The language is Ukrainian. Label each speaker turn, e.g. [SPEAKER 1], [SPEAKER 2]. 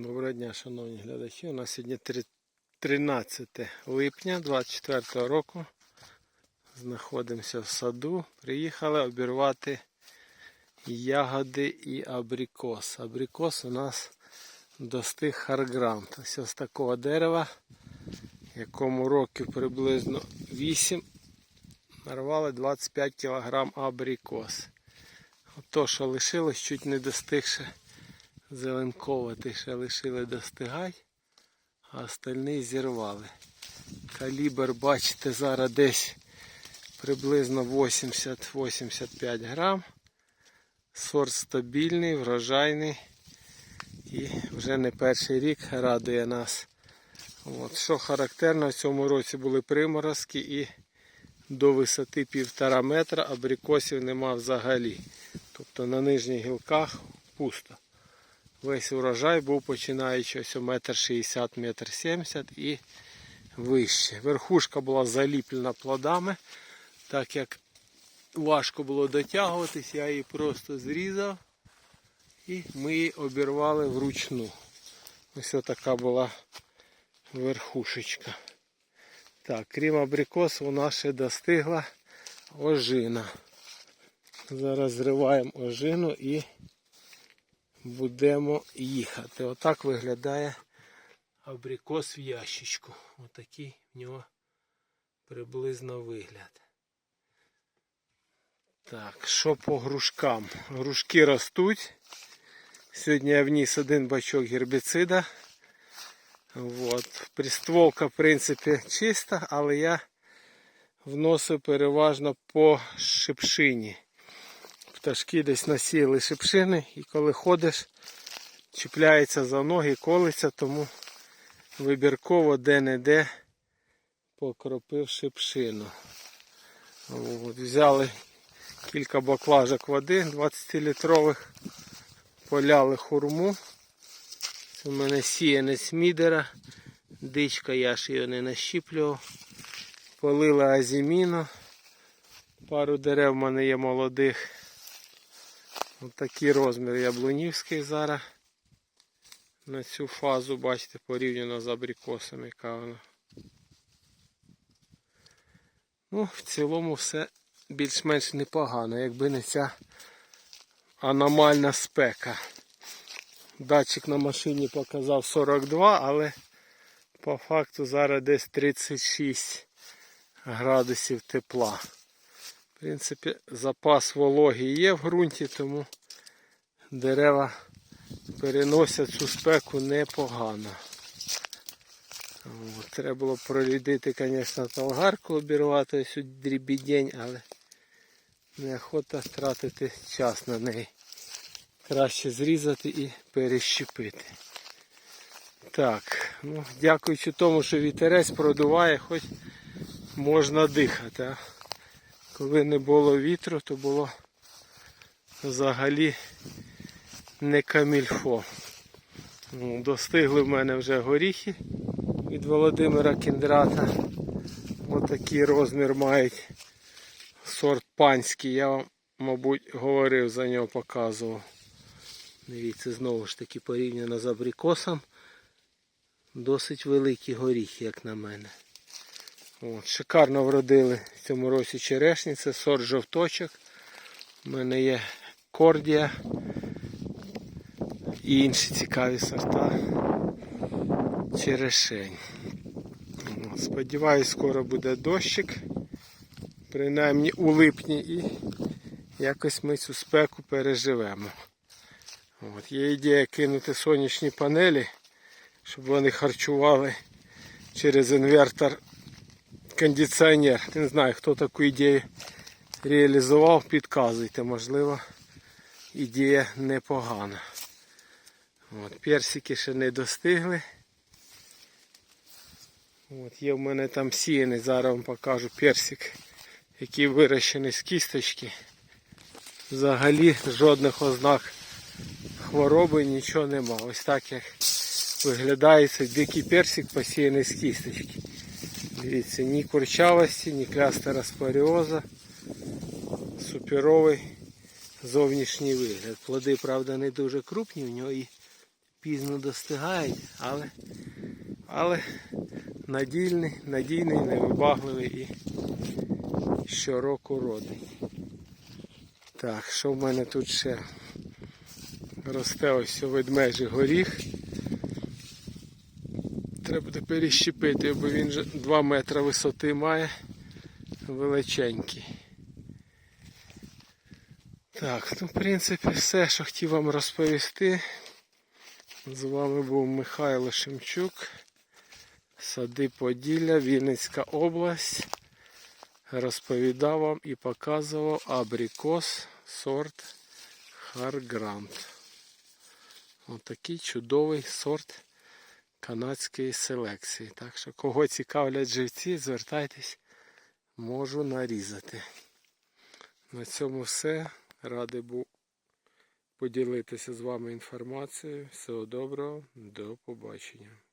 [SPEAKER 1] Доброго дня, шановні глядачі. У нас сьогодні 13 липня 24 року. Знаходимося в саду. Приїхали обірвати ягоди і абрикос. Абрикос у нас достиг харгрант. Ось з такого дерева, якому років приблизно 8, нарвали 25 кг абрикос. Ото, що лишилось, чуть не достигше зеленковати ще лишили достигай, а остальні зірвали. Калібр, бачите, зараз десь приблизно 80-85 грам. Сорт стабільний, врожайний і вже не перший рік радує нас. От. Що характерно, в цьому році були приморозки і до висоти півтора метра абрикосів нема взагалі. Тобто на нижніх гілках пусто. Весь урожай був починаючи ось метр шістдесят, метр сімдесят і вище. Верхушка була заліплена плодами, так як важко було дотягуватись, я її просто зрізав і ми її обірвали вручну. Ось така була верхушечка. Так, крім абрикос, вона ще достигла ожина. Зараз зриваємо ожину і будемо їхати. Отак виглядає абрикос в ящичку. Отакий в нього приблизно вигляд. Так, що по грушкам? Грушки ростуть. Сьогодні я вніс один бачок гербіцида. От. Пристолка, в принципі, чиста, але я вносив переважно по шипшині пташки десь насіяли шипшини і коли ходиш, чіпляється за ноги, колиться, тому вибірково де-не-де покропив шипшину. От, взяли кілька баклажок води 20-літрових, поляли хурму. Це в мене сіянець мідера, дичка, я ж його не нащіплював. Полила азіміно. Пару дерев в мене є молодих. Ось такий розмір яблунівський зараз. На цю фазу, бачите, порівняно з абрикосом, яка вона. Ну, в цілому все більш-менш непогано, якби не ця аномальна спека. Датчик на машині показав 42, але по факту зараз десь 36 градусів тепла. В принципі, запас вологи є в ґрунті, тому дерева переносять цю спеку непогано. От, треба було прорядити, звісно, талгарку обірвати ось дрібідень, але неохота тратити час на неї. Краще зрізати і перещепити. Так, ну, дякуючи тому, що вітерець продуває, хоч можна дихати. А? Коли не було вітру, то було взагалі не камільфо. Ну, Достигли в мене вже горіхи від Володимира Кіндрата. Отакий розмір мають сорт панський. Я вам, мабуть, говорив за нього, показував. Дивіться, знову ж таки порівняно з абрикосом. Досить великі горіхи, як на мене. От, шикарно вродили в цьому році черешні, це сорт жовточок. У мене є кордія і інші цікаві сорта черешень. Сподіваюсь, скоро буде дощик, принаймні у липні, і якось ми цю спеку переживемо. От, є ідея кинути сонячні панелі, щоб вони харчували через інвертор кондиціонер. Не знаю, хто таку ідею реалізував, підказуйте, можливо, ідея непогана. От, Персики ще не достигли. От, Є в мене там сіяний, зараз вам покажу персик, який вирощений з кісточки. Взагалі жодних ознак хвороби нічого нема. Ось так як виглядає цей дикий персик посіяний з кісточки. Дивіться, ні курчавості, ні клястера споріоза. Суперовий зовнішній вигляд. Плоди, правда, не дуже крупні, в нього і пізно достигають, але, але надійний, надійний, невибагливий і щороку родить. Так, що в мене тут ще росте ось у ведмежий горіх. Треба буде перещепити, бо він же 2 метри висоти має величенький. Так, ну в принципі все, що хотів вам розповісти. З вами був Михайло Шемчук, Сади Поділля, Вінницька область. Розповідав вам і показував абрикос сорт Харгрант. Отакий чудовий сорт канадської селекції. Так що, кого цікавлять живці, звертайтесь, можу нарізати. На цьому все. Радий був поділитися з вами інформацією. Всього доброго, до побачення.